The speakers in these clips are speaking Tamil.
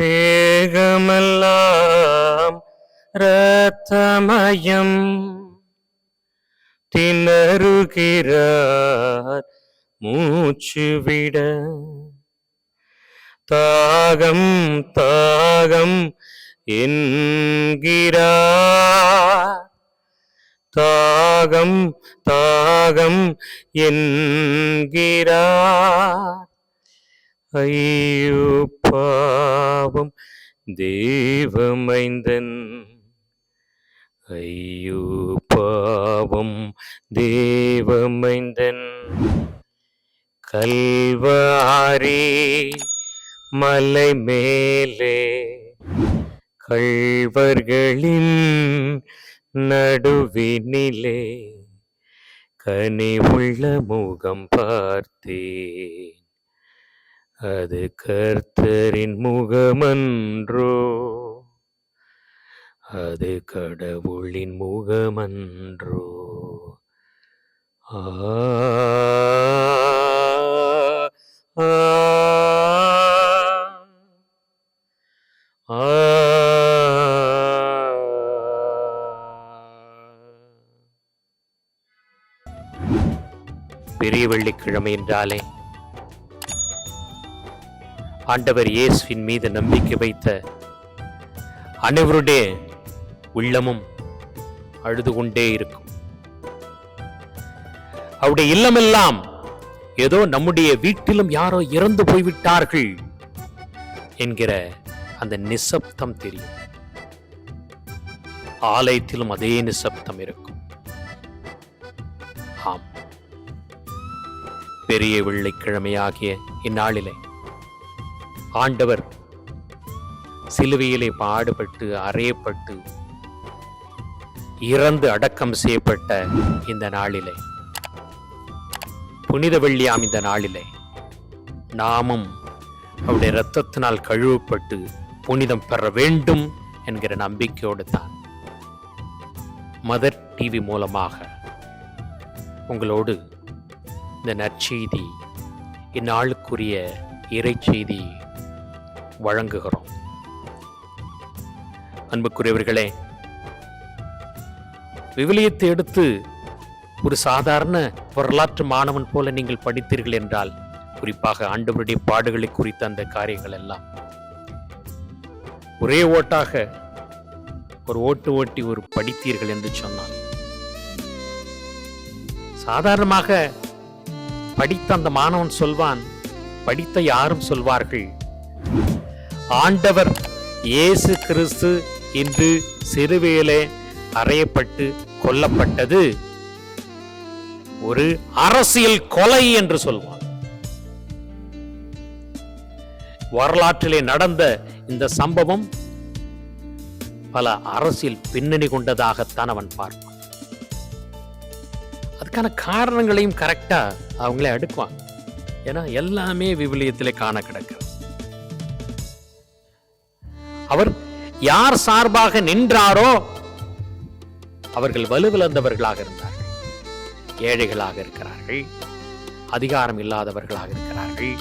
தேகமெல்லாம் ரத்தமயம் திணறுகிறார் மூச்சு விட தாகம் தாகம் என்கிறார். தாகம் தாகம் என்கிறார். ஐயோ பாவம் தேவமைந்தன். ஐயோ பாவம் தேவமைந்தன். கல்வாரி மலை மேலே கழ்வர்களின் நடுவினிலே கனி உள்ள முகம் பார்த்தேன். அது கர்த்தரின் முகமன்றோ? அது கடவுளின் முகமன்றோ? ஆ பெரிய வெள்ளிக்கிழமை என்றாலே ஆண்டவர் இயேசுவின் மீது நம்பிக்கை வைத்த அனைவருடைய உள்ளமும் அழுது கொண்டே இருக்கும். அவருடைய இல்லமெல்லாம் ஏதோ நம்முடைய வீட்டிலும் யாரோ இறந்து போய்விட்டார்கள் என்கிற அந்த நிசப்தம் தெரியும். ஆலயத்திலும் அதே நிசப்தம் இருக்கும். ஆம். பெரிய வெள்ளிக்கிழமையாகிய இந்நாளிலே ஆண்டவர் சிலுவையிலே பாடுபட்டு அறையப்பட்டு இறந்து அடக்கம் செய்யப்பட்ட இந்த நாளிலே. புனித வெள்ளியாம் இந்த நாளிலே. நாமும் அவருடைய இரத்தத்தினால் கழுவப்பட்டு புனிதம் பெற வேண்டும் என்கிற நம்பிக்கையோடு தான் மதர் டிவி மூலமாக உங்களோடு இந்த நற்செய்தி இந்நாளுக்குரிய இறைச்செய்தி வழங்குகிறோம். அன்புக்குரியவர்களே விவிலியத்தை எடுத்து ஒரு சாதாரண வரலாற்று மாணவன் போல நீங்கள் படித்தீர்கள் என்றால் குறிப்பாக ஆண்டவருடைய பாடுகளை குறித்த அந்த காரியங்கள் எல்லாம். ஒரே ஓட்டாக ஒரு ஓட்டு ஓட்டி ஒரு படித்தீர்கள் என்று சொன்னார் சாதாரணமாக படித்த அந்த மாணவன் சொல்வான் படித்த யாரும் சொல்வார்கள் ஆண்டவர் இயேசு கிறிஸ்து இன்று சிறுவேலே அறையப்பட்டு கொல்லப்பட்டது. ஒரு அரசியல் கொலை என்று சொல்வார். வரலாற்றிலே நடந்த இந்த சம்பவம் பல அரசியல் பின்னணி கொண்டதாகத்தான் அவன் பார்ப்பான். அதுக்கான காரணங்களையும் கரெக்டா அவங்களே அடுக்குவான் ஏன்னா எல்லாமே விவிலியத்திலே காண கிடக்கிறது. அவர் யார் சார்பாக நின்றாரோ அவர்கள் வலுவிழந்தவர்களாக இருந்தார்கள். ஏழைகளாக இருக்கிறார்கள். அதிகாரம் இல்லாதவர்களாக இருக்கிறார்கள்.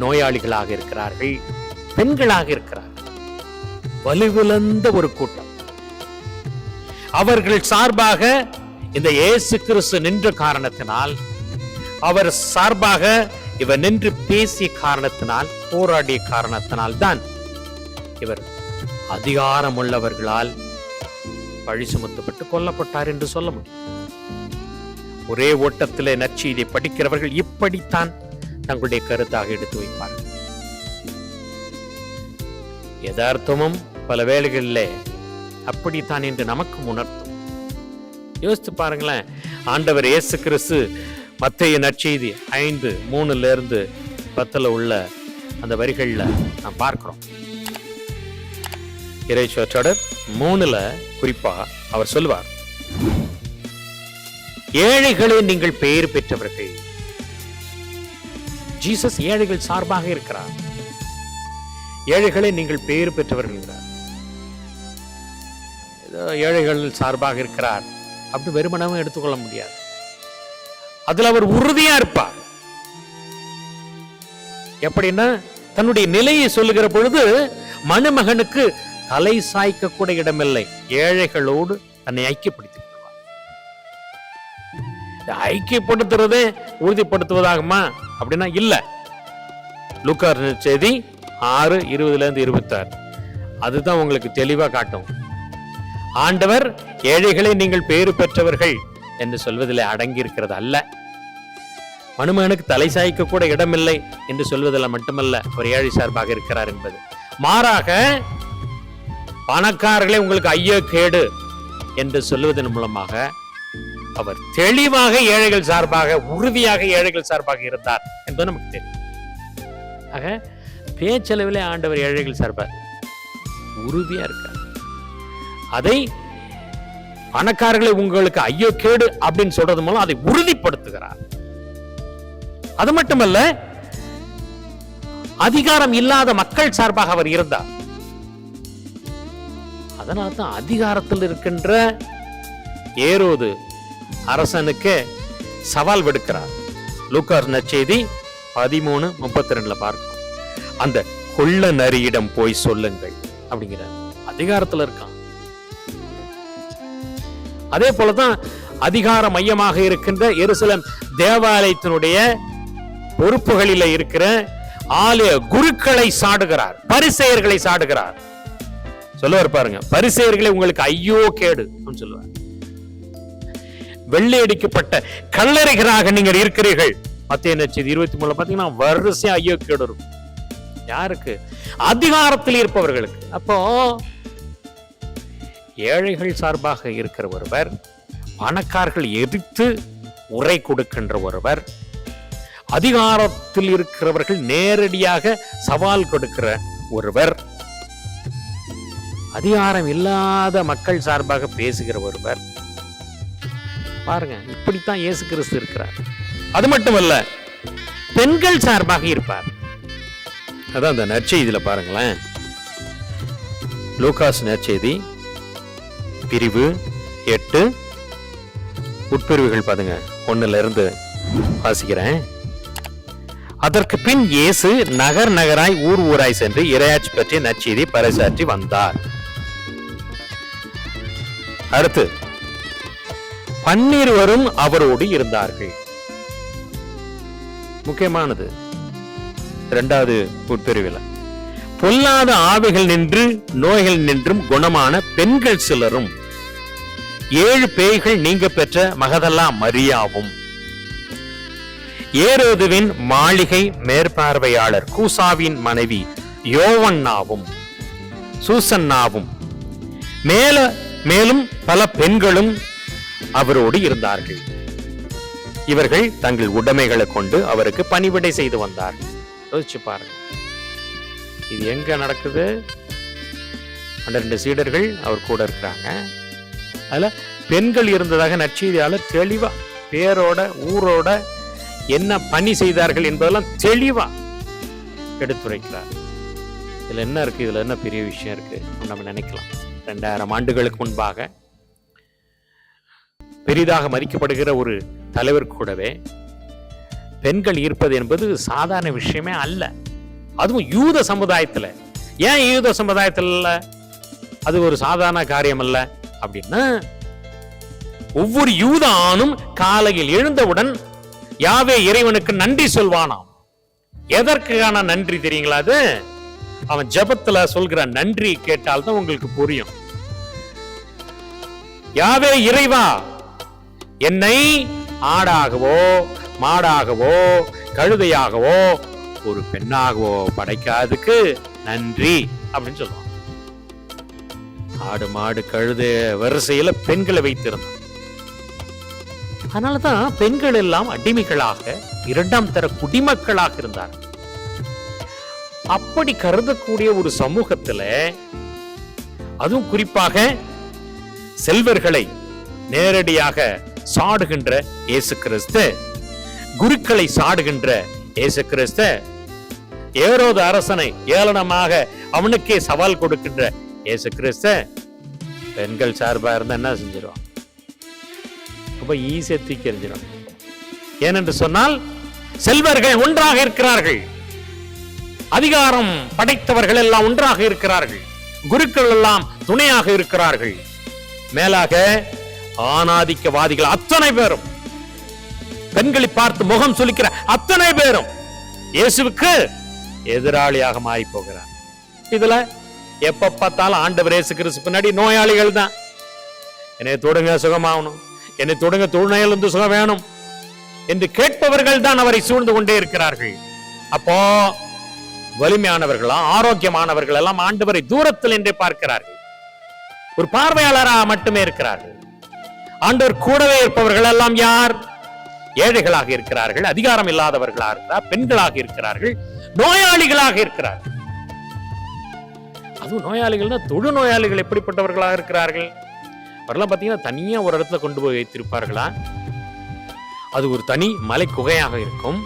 நோயாளிகளாக இருக்கிறார்கள். பெண்களாக இருக்கிறார்கள். வலுவிழந்த ஒரு கூட்டம். அவர்கள் சார்பாக இந்த இயேசு கிறிஸ்து நின்ற காரணத்தினால் அவர் சார்பாக இவர் நின்று பேசிய காரணத்தினால் போராடிய காரணத்தினால் தான் இவர் அதிகாரம் உள்ளவர்களால் பழி சுமத்தப்பட்டு கொல்லப்பட்டார் என்று சொல்ல முடியும். ஒரே ஓட்டத்திலே நற்செய்தியை படிக்கிறவர்கள் இப்படித்தான் தங்களுடைய கருத்தாக எடுத்து வைப்பார்கள். யதார்த்தமும் பல வேளைகளிலே அப்படித்தான் என்று நமக்கு உணர்த்தும். யோசித்து பாருங்களேன் ஆண்டவர் இயேசு கிறிஸ்து மத்திய நற்செய்தி ஐந்து மூணுல இருந்து பத்துல உள்ள அந்த வரிகள்ல நாம் பார்க்கிறோம். இறைச்சோற்றோடர் மூணுல குறிப்பா அவர் சொல்வார் ஏழைகளே நீங்கள் பெயர் பெற்றவர்கள். ஜீசஸ் ஏழைகள் சார்பாக இருக்கிறார். ஏழைகளே நீங்கள் பெயர் பெற்றவர்கள் ஏழைகள் சார்பாக இருக்கிறார். அப்படி வெறுமனவும் எடுத்துக்கொள்ள முடியாது. அதுல அவர் உறுதியா இருப்பார். எப்படின்னா தன்னுடைய நிலையை சொல்லுகிற பொழுது மணமகனுக்கு தலை சாய்க்க கூட இடமில்லை. ஏழைகளோடு தன்னை ஐக்கியப்படுத்திக் கொள்வார் ஐக்கியப்படுத்துறதே உறுதிப்படுத்துவதாகுமா? அப்படின்னா இல்ல. லுக்கார் செய்தி ஆறு இருபதுல இருந்து இருபத்தாறு. அதுதான் உங்களுக்கு தெளிவா காட்டும். ஆண்டவர் ஏழைகளை நீங்கள் பேறு பெற்றவர்கள் என்று சொல்வதில் அடங்கி இருக்கிறது அல்ல. மனுமகனுக்கு தலை சாய்க்க கூட இடமில்லை என்று சொல்வதில் மட்டுமல்ல ஒரு ஏழை சார்பாக இருக்கிறார் என்பது. மாறாக பணக்காரர்களே உங்களுக்கு ஐயோ கேடு என்று சொல்லுவதன் மூலமாக அவர் தெளிவாக ஏழைகள் சார்பாக உறுதியாக ஏழைகள் சார்பாக இருந்தார் என்பது நமக்கு தெரியும். ஆக பேச்சளவிலே ஆண்டவர் ஏழைகள் சார்பாக உறுதியா இருக்கார். அதை பணக்காரர்களை உங்களுக்கு ஐயோ கேடு அப்படின்னு சொல்றது மூலம் அதை உறுதிப்படுத்துகிறார். அது மட்டுமல்ல அதிகாரம் இல்லாத மக்கள் சார்பாக அவர் இருந்தார். அதனால தான் அதிகாரத்தில் இருக்கின்ற ஏரோது அரசனுக்கு சவால் விடுக்கிறார். லூக்கார் நச்செய்தி பதிமூணு முப்பத்தி ரெண்டுல பார்க்கணும். அந்த கொள்ள நரியிடம் போய் சொல்லுங்கள் அப்படிங்கிறார். அதிகாரத்தில் இருக்கான். அதே போலதான் அதிகார மையமாக இருக்கின்ற எருசலம் தேவாலயத்தினுடைய பொறுப்புகளில் இருக்கிற ஆலய குருக்களை சாடுகிறார் பரிசெயர்களை சாடுகிறார். சொல்லுவார் பாருங்க பரிசெயர்களை உங்களுக்கு ஐயோ கேடு அப்படின்னு சொல்லுவார். வெள்ளை அடிக்கப்பட்ட கல்லறைகளாக நீங்கள் இருக்கிறீர்கள். மத்திய நச்சது இருபத்தி மூணுல பாத்தீங்கன்னா வரிசை ஐயோ கேடு இருக்கும் யாருக்கு? அதிகாரத்தில் இருப்பவர்களுக்கு. அப்போ ஏழைகள் சார்பாக இருக்கிற ஒருவர் பணக்காரர்கள் எதிர்த்து உரை கொடுக்கின்ற ஒருவர் அதிகாரத்தில் இருக்கிறவர்கள் நேரடியாக சவால் கொடுக்கிற ஒருவர் அதிகாரம் இல்லாத மக்கள் சார்பாக பேசுகிற ஒருவர். பாருங்க இப்படித்தான் இயேசு கிறிஸ்து இருக்கிறார். அது மட்டுமல்ல பெண்கள் சார்பாக இருப்பார். அதான் அந்த நற்செய்தியில பாருங்களேன். லூகாஸ் நற்செய்தி பிரிவு எட்டு. உட்பிரிவுகள் பாருங்க ஒண்ணுல இருந்து வாசிக்கிறேன். அதற்கு பின் இயேசு நகர் நகராய் ஊர் ஊராய் சென்று இரையாட்சி பற்றிய நற்செய்தி பறைசாற்றி வந்தார். அடுத்து பன்னிருவரும் அவரோடு இருந்தார்கள். முக்கியமானது இரண்டாவது உட்பிரிவில் பொல்லாத ஆவிகள் நின்று நோய்கள் நின்றும் குணமான பெண்கள் சிலரும் ஏழு பேய்கள் நீங்க பெற்ற மகதல்லா மரியாவும். ஏரோதுவின் மாளிகை மேற்பார்வையாளர் கூசாவின் மனைவி யோவன்னாவும் சூசன்னாவும் மேல மேலும் பல பெண்களும் அவரோடு இருந்தார்கள். இவர்கள் தங்கள் உடைமைகளை கொண்டு அவருக்கு பணிவிடை செய்து வந்தார்கள் யோசிச்சு பாருங்க. இது எங்க நடக்குது? பன்னிரண்டு சீடர்கள் அவர் கூட இருக்கிறாங்க. அதுல பெண்கள் இருந்ததாக நற்செய்தியாளர் தெளிவா பேரோட ஊரோட என்ன பணி செய்தார்கள் என்பதெல்லாம் தெளிவா எடுத்துரைக்கிறார். இதுல என்ன இருக்கு? இதுல என்ன பெரிய விஷயம் இருக்கு? நம்ம நினைக்கலாம். ரெண்டாயிரம் ஆண்டுகளுக்கு முன்பாக பெரிதாக மதிக்கப்படுகிற ஒரு தலைவர் கூடவே பெண்கள் இருப்பது என்பது சாதாரண விஷயமே அல்ல. அதுவும் யூத சமுதாயத்தில். ஏன் யூத சமுதாயத்தில் அது ஒரு சாதாரண காரியம் அல்ல அப்படின்னா ஒவ்வொரு யூத ஆணும் காலையில் எழுந்தவுடன் யாவே இறைவனுக்கு நன்றி சொல்வானாம். எதற்கான நன்றி தெரியுங்களா அது? அவன் ஜெபத்துல சொல்கிற நன்றி கேட்டால்தான் உங்களுக்கு புரியும். யாவே இறைவா என்னை ஆடாகவோ மாடாகவோ கழுதையாகவோ ஒரு பெண்ணாகவோ படைக்காதுக்கு நன்றி அப்படின்னு சொல்லுவான். ஆடு மாடு கழுது வரிசையில பெண்களை வைத்திருந்தான். அதனாலதான் பெண்கள் எல்லாம் அடிமைகளாக இரண்டாம் தர குடிமக்களாக இருந்தார் அப்படி கருதக்கூடிய ஒரு சமூகத்துல அதுவும் குறிப்பாக செல்வர்களை நேரடியாக சாடுகின்ற இயேசு கிறிஸ்து குருக்களை சாடுகின்ற இயேசு கிறிஸ்து ஏரோது அரசனை ஏளனமாக அவனுக்கே சவால் கொடுக்கின்ற இயேசு கிறிஸ்து. பெண்கள் சார்பா இருந்தா என்ன செஞ்சிடும் ரொம்ப ஈஸியா தூக்கி எறிஞ்சிடும் ஏனென்று சொன்னால் செல்வர்கள் ஒன்றாக இருக்கிறார்கள். அதிகாரம் படைத்தவர்கள் எல்லாம் ஒன்றாக இருக்கிறார்கள். குருக்கள் எல்லாம் துணையாக இருக்கிறார்கள். மேலாக ஆணாதிக்கவாதிகள் அத்தனை பேரும். பெண்களை பார்த்து முகம் சொல்லிக்கிற அத்தனை பேரும் இயேசுவுக்கு எதிராளியாக மாறி போகிறார் இதுல எப்ப பார்த்தாலும் ஆண்டவர் இயேசு கிறிஸ்து பின்னாடி நோயாளிகள் தான். என்னை தொடுங்க சுகமாகணும். என்னை தொடுங்க தொழுநோயிலிருந்து சுகம் வேணும். என்று கேட்பவர்கள் தான் அவரை சூழ்ந்து கொண்டே இருக்கிறார்கள். அப்போ வலிமையானவர்களா ஆரோக்கியமானவர்கள் எல்லாம் ஆண்டவரை தூரத்தில் என்றே பார்க்கிறார்கள். ஒரு பார்வையாளராக மட்டுமே இருக்கிறார்கள். ஆண்டவர் கூடவே இருப்பவர்கள் எல்லாம் யார்? ஏழைகளாக இருக்கிறார்கள் அதிகாரம் இல்லாதவர்களாக இருக்கிறார் பெண்களாக இருக்கிறார்கள் நோயாளிகளாக இருக்கிறார்கள். அதுவும் நோயாளிகள்னா தொழு நோயாளிகள் எப்படிப்பட்டவர்களாக இருக்கிறார்கள்? அவரெல்லாம் பார்த்தீங்கன்னா தனியா ஒரு இடத்துல கொண்டு போய் வைத்திருப்பார்களா? அது ஒரு தனி மலை குகையாக இருக்கும்.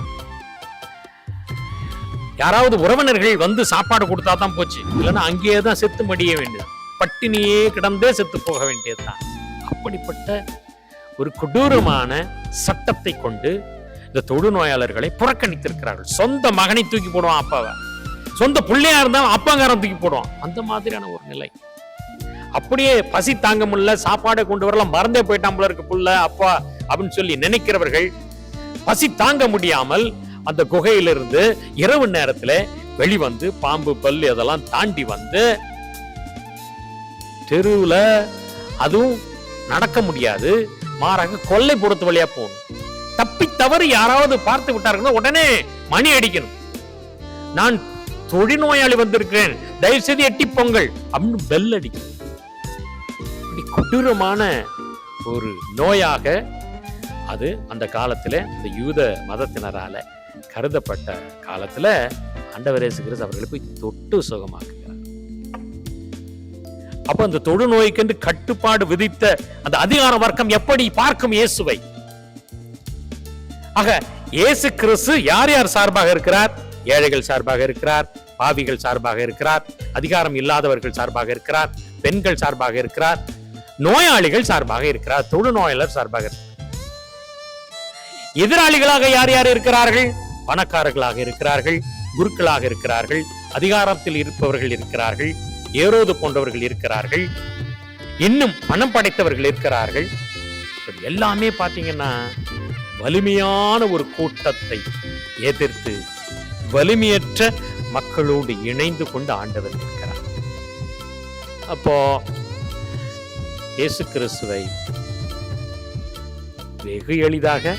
யாராவது உறவினர்கள் வந்து சாப்பாடு கொடுத்தா தான் போச்சு. இல்லைன்னா அங்கேயே தான் செத்து மடிய வேண்டியது. பட்டினியே கிடந்தே செத்து போக வேண்டியதுதான் அப்படிப்பட்ட ஒரு கொடூரமான சட்டத்தை கொண்டு இந்த தொழுநோயாளர்களை புறக்கணித்திருக்கிறார்கள். சொந்த மகனை தூக்கி போடுவான் அப்பாவை. சொந்த பிள்ளையா இருந்தால் அப்பாங்காரம் தூக்கி போடுவான். அந்த மாதிரியான ஒரு நிலை. அப்படியே பசி தாங்க முடியல சாப்பாடை கொண்டு வரலாம் மறந்தே போயிட்டான் போல இருக்கு புள்ள அப்பா அப்படின்னு சொல்லி நினைக்கிறவர்கள் பசி தாங்க முடியாமல் அந்த குகையிலிருந்து இரவு நேரத்துல வெளிவந்து பாம்பு பல்லு அதெல்லாம் தாண்டி வந்து தெருவுல அதுவும் நடக்க முடியாது. மாறாக பொறுத்து வழியா போகணும். தப்பி தவறு யாராவது பார்த்து விட்டாருன்னா உடனே மணி அடிக்கணும். நான் தொழில்நோயாளி வந்திருக்கிறேன். தயவு செய்து எட்டி பொங்கல் அப்படின்னு பெல் அடிக்கணும் இப்படி கொடூரமான ஒரு நோயாக அது அந்த காலத்துல அந்த யூத மதத்தினரால கருதப்பட்ட காலத்துல ஆண்டவர் இயேசு கிறிஸ்து அவர்களை போய் தொட்டு சுகமாக்குகிறார். அப்ப அந்த தொழுநோய்க்கென்று கட்டுப்பாடு விதித்த அந்த அதிகார வர்க்கம் எப்படி பார்க்கும் இயேசுவை? ஆக இயேசு கிறிஸ்து யார் யார் சார்பாக இருக்கிறார்? ஏழைகள் சார்பாக இருக்கிறார் பாவிகள் சார்பாக இருக்கிறார் அதிகாரம் இல்லாதவர்கள் சார்பாக இருக்கிறார் பெண்கள் சார்பாக இருக்கிறார் நோயாளிகள் சார்பாக இருக்கிறார் தொழுநோயாளர் சார்பாக இருக்கிறார். எதிராளிகளாக யார் யார் இருக்கிறார்கள்? பணக்காரர்களாக இருக்கிறார்கள் குருக்களாக இருக்கிறார்கள் அதிகாரத்தில் இருப்பவர்கள் இருக்கிறார்கள் ஏரோது போன்றவர்கள் இருக்கிறார்கள் இன்னும் பணம் படைத்தவர்கள் இருக்கிறார்கள். எல்லாமே பார்த்தீங்கன்னா வலிமையான ஒரு கூட்டத்தை எதிர்த்து வலிமையற்ற மக்களோடு இணைந்து கொண்டு ஆண்டவர் இருக்கிறார். அப்போ இயேசு கிறிஸ்துவை வெகு எளிதாக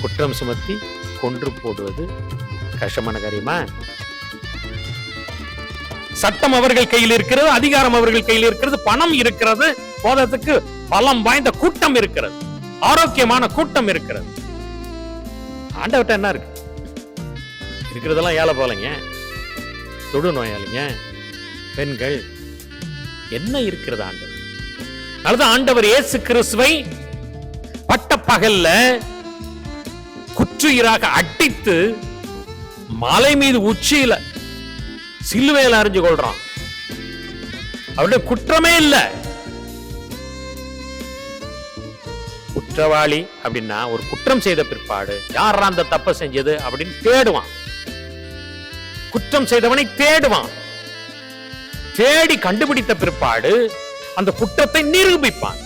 குற்றம் சுமத்தி கொன்று போடுவது கஷ்டமான காரியமா? சட்டம் அவர்கள் கையில் இருக்கிறது அதிகாரம் அவர்கள் கையில் இருக்கிறது பணம் இருக்கிறது போதத்துக்கு பலம் வாய்ந்த கூட்டம் இருக்கிறது ஆரோக்கியமான கூட்டம் இருக்கிறது. ஆண்டவர்கிட்ட என்ன இருக்கு? இருக்கிறதெல்லாம் ஏழை போலங்க. தொடு நோயாளிங்க பெண்கள் என்ன இருக்கிறது ஆண்டவர்? அதனாலதான் ஆண்டவர் இயேசு கிறிஸ்துவை பட்ட பகல்ல குற்றுயிராக அடித்து மலை மீது உச்சியில சிலுவையில் அறிஞ்சு கொள்றான். அவருடைய குற்றமே இல்லை. குற்றவாளி அப்படின்னா ஒரு குற்றம் செய்த பிற்பாடு யாரா அந்த தப்ப செஞ்சது அப்படின்னு தேடுவான். குற்றம் செய்தவனை தேடுவான். தேடி கண்டுபிடித்த பிற்பாடு அந்த குற்றத்தை நிரூபிப்பான்.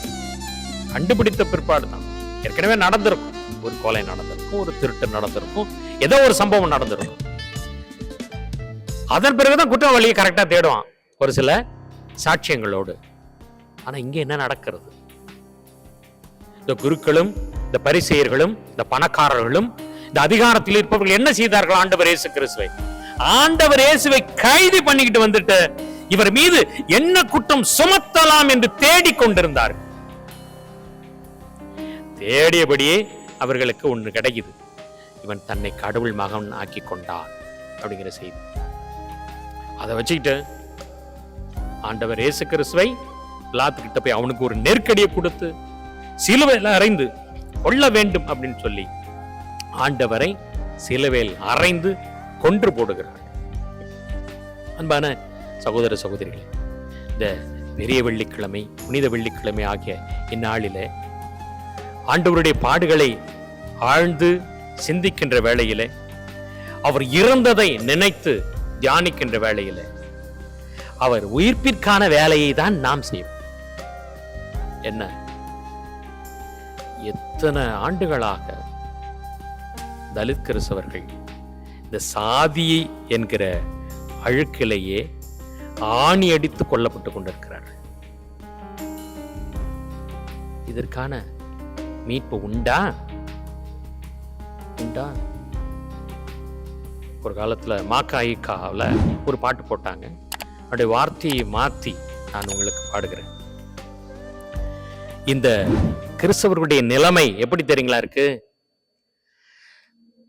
கண்டுபிடித்த பிற்பாடு தான் ஏற்கனவே நடந்திருக்கும். ஒரு கொலை நடந்திருக்கும் ஒரு திருட்டு நடந்திருக்கும் ஏதோ ஒரு சம்பவம் நடந்திருக்கும். அதன் பிறகுதான் குற்றவாளியை கரெக்டாக தேடுவான் ஒரு சில சாட்சியங்களோடு. ஆனால் இங்கே என்ன நடக்கிறது? இந்த குருக்களும் இந்த பரிசெயர்களும் இந்த பணக்காரர்களும் இந்த அதிகாரத்தில் இருப்பவர்கள் என்ன செய்தார்கள்? ஆண்டவர் இயேசு கிறிஸ்துவை. ஆண்டவர் இயேசுவை கைது பண்ணிக்கிட்டு வந்துட்டு இவர் மீது என்ன குற்றம் சுமத்தலாம் என்று தேடிக் கொண்டிருந்தார் தேடியபடியே அவர்களுக்கு ஒன்று கிடைக்குது. இவன் தன்னை கடவுள் மகன் ஆக்கி கொண்டான் அப்படிங்கிற செய்தி. அதை வச்சுக்கிட்டு ஆண்டவர் இயேசு கிறிஸ்துவை பிலாத்துக்கிட்ட போய் அவனுக்கு ஒரு நெருக்கடியை கொடுத்து சிலுவையில் அறைந்து கொள்ள வேண்டும் அப்படின்னு சொல்லி ஆண்டவரை சிலுவையில் அறைந்து கொன்று போடுகிறார். அன்பான சகோதர சகோதரிகளே இந்த பெரிய வெள்ளிக்கிழமை புனித வெள்ளிக்கிழமை ஆகிய இந்நாளிலே ஆண்டவருடைய பாடுகளை ஆழ்ந்து சிந்திக்கின்ற வேளையிலே அவர் இறந்ததை நினைத்து தியானிக்கின்ற வேளையிலே அவர் உயிர்ப்பிற்கான வேலையை தான் நாம் செய்வோம். என்ன? எத்தனை ஆண்டுகளாக தலித் கிறிஸ்தவர்கள் இந்த சாதியை என்கிற அழுக்கிலேயே ஆணி அடித்து கொல்லப்பட்டு கொண்டிருக்கிறார்கள். இதற்கான மீட்பு உண்டா? உண்டா? ஒரு காலத்துல மாக்காயிக்காவில் ஒரு பாட்டு போட்டாங்க. அப்படியே வார்த்தையை மாத்தி நான் உங்களுக்கு பாடுகிறேன். இந்த கிறிஸ்தவர்களுடைய நிலைமை எப்படி தெரியுங்களா இருக்கு?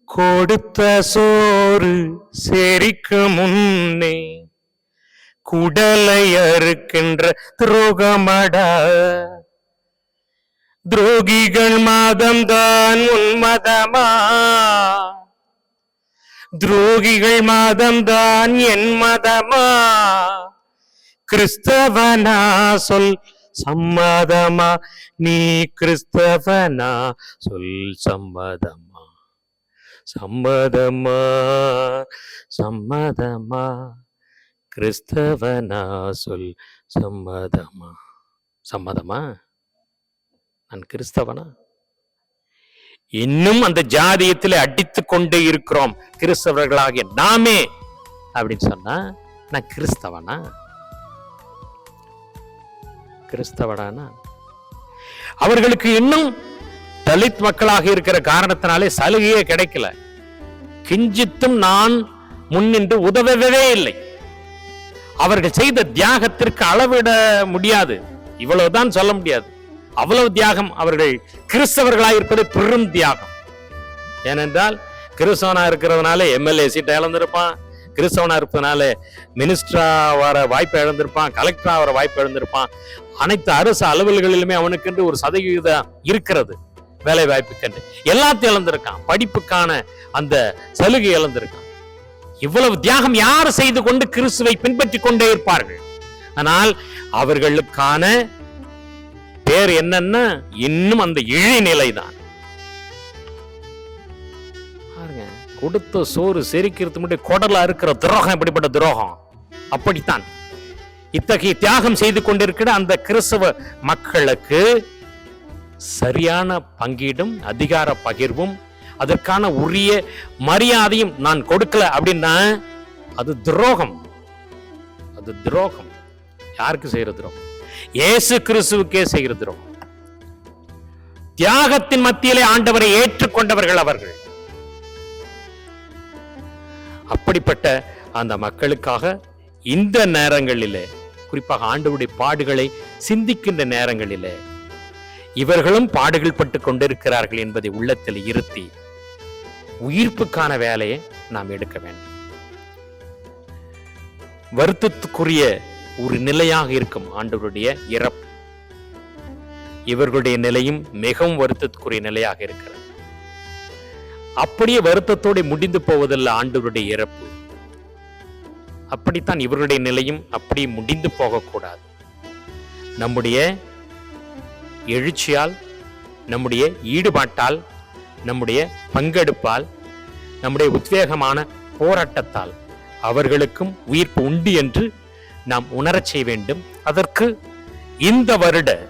கொடுத்த சோறு செரிக்கு முன்னே குடலை அறுக்கின்ற துரோகமடா துரோகிகள் மாதம் தான் உன்மதமா? துரோகிகள் மாதம் தான் என் மதமா? கிறிஸ்தவனா சொல் சம்மதமா? நீ கிறிஸ்தவனா சொல் சம்மதமா? சம்மதமா? சம்மதமா? கிறிஸ்தவனா சொல் சம்மதமா? சம்மதமா? நான் கிறிஸ்தவனா? இன்னும் அந்த ஜாதியத்தில் அடித்துக் கொண்டே இருக்கிறோம் கிறிஸ்தவர்களாகிய நாமே அப்படின்னு சொன்னா நான் கிறிஸ்தவனா? கிறிஸ்தவனானா? அவர்களுக்கு இன்னும் தலித் மக்களாக இருக்கிற காரணத்தினாலே சலுகையே கிடைக்கல. கிஞ்சித்தும் நான் முன்னின்று உதவவே இல்லை. அவர்கள் செய்த தியாகத்திற்கு அளவிட முடியாது. இவ்வளவுதான் சொல்ல முடியாது. அவ்வளவு தியாகம் அவர்கள் கிறிஸ்தவர்களாக இருப்பது பெரும் தியாகம். ஏனென்றால் கிறிஸ்தவனா இருக்கிறதுனால எம்எல்ஏ சீட்டை இழந்திருப்பான். கிறிஸ்தவனா இருப்பதனால மினிஸ்டரா வர வாய்ப்பு இழந்திருப்பான் கலெக்டரா வர வாய்ப்பு இழந்திருப்பான். அனைத்து அரசு அலுவல்களிலுமே அவனுக்கென்று ஒரு சதவீதம் இருக்கிறது. வேலை வாய்ப்புக்கென்று. எல்லாத்தையும் இழந்திருக்கான். படிப்புக்கான அந்த சலுகை இழந்திருக்கான். இவ்வளவு தியாகம் யார் செய்து கொண்டு கிறிஸ்துவை பின்பற்றி கொண்டே இருப்பார்கள்? ஆனால் அவர்களுக்கான பேர் என்னன்னா இன்னும் அந்த இழிநிலை தான் பாருங்க கொடுத்த சோறு செரிக்கிறது மட்டும் குடலா இருக்கிற துரோகம் எப்படிப்பட்ட துரோகம்? அப்படித்தான். இத்தகைய தியாகம் செய்து கொண்டிருக்கிற அந்த கிறிஸ்தவ மக்களுக்கு சரியான பங்கீடும் அதிகார பகிர்வும் அதற்கான உரிய மரியாதையும் நான் கொடுக்கல அப்படின்னா அது துரோகம். அது துரோகம். யாருக்கு செய்யற துரோகம்? இயேசு கிறிஸ்துவுக்கே செய்கிறோம் தியாகத்தின் மத்தியிலே ஆண்டவரை ஏற்றுக்கொண்டவர்கள் அவர்கள். அப்படிப்பட்ட அந்த மக்களுக்காக இந்த நேரங்களிலே குறிப்பாக ஆண்டவருடைய பாடுகளை சிந்திக்கின்ற நேரங்களிலே இவர்களும் பாடுகள் பட்டு கொண்டிருக்கிறார்கள் என்பதை உள்ளத்தில் இருத்தி உயிர்ப்புக்கான வேலையை நாம் எடுக்க வேண்டும். வருத்தத்துக்குரிய ஒரு நிலையாக இருக்கும் ஆண்டவருடைய இறப்பு. இவர்களுடைய நிலையும் மிகவும் வருத்தத்துக்குரிய நிலையாக இருக்கிறது. அப்படியே வருத்தத்தோடு முடிந்து போவதல்ல ஆண்டவருடைய இறப்பு. அப்படித்தான் இவர்களுடைய நிலையும் அப்படி முடிந்து போகக்கூடாது. நம்முடைய எழுச்சியால் நம்முடைய ஈடுபாட்டால் நம்முடைய பங்கெடுப்பால் நம்முடைய உத்வேகமான போராட்டத்தால் அவர்களுக்கும் உயிர்ப்பு உண்டு என்று நாம் உணரச் செய்ய வேண்டும். அதற்கு இந்த வருட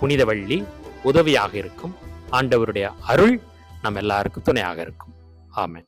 புனித வள்ளி உதவியாக இருக்கும். ஆண்டவருடைய அருள் நம் எல்லாருக்கும் துணையாக இருக்கும். ஆமன்.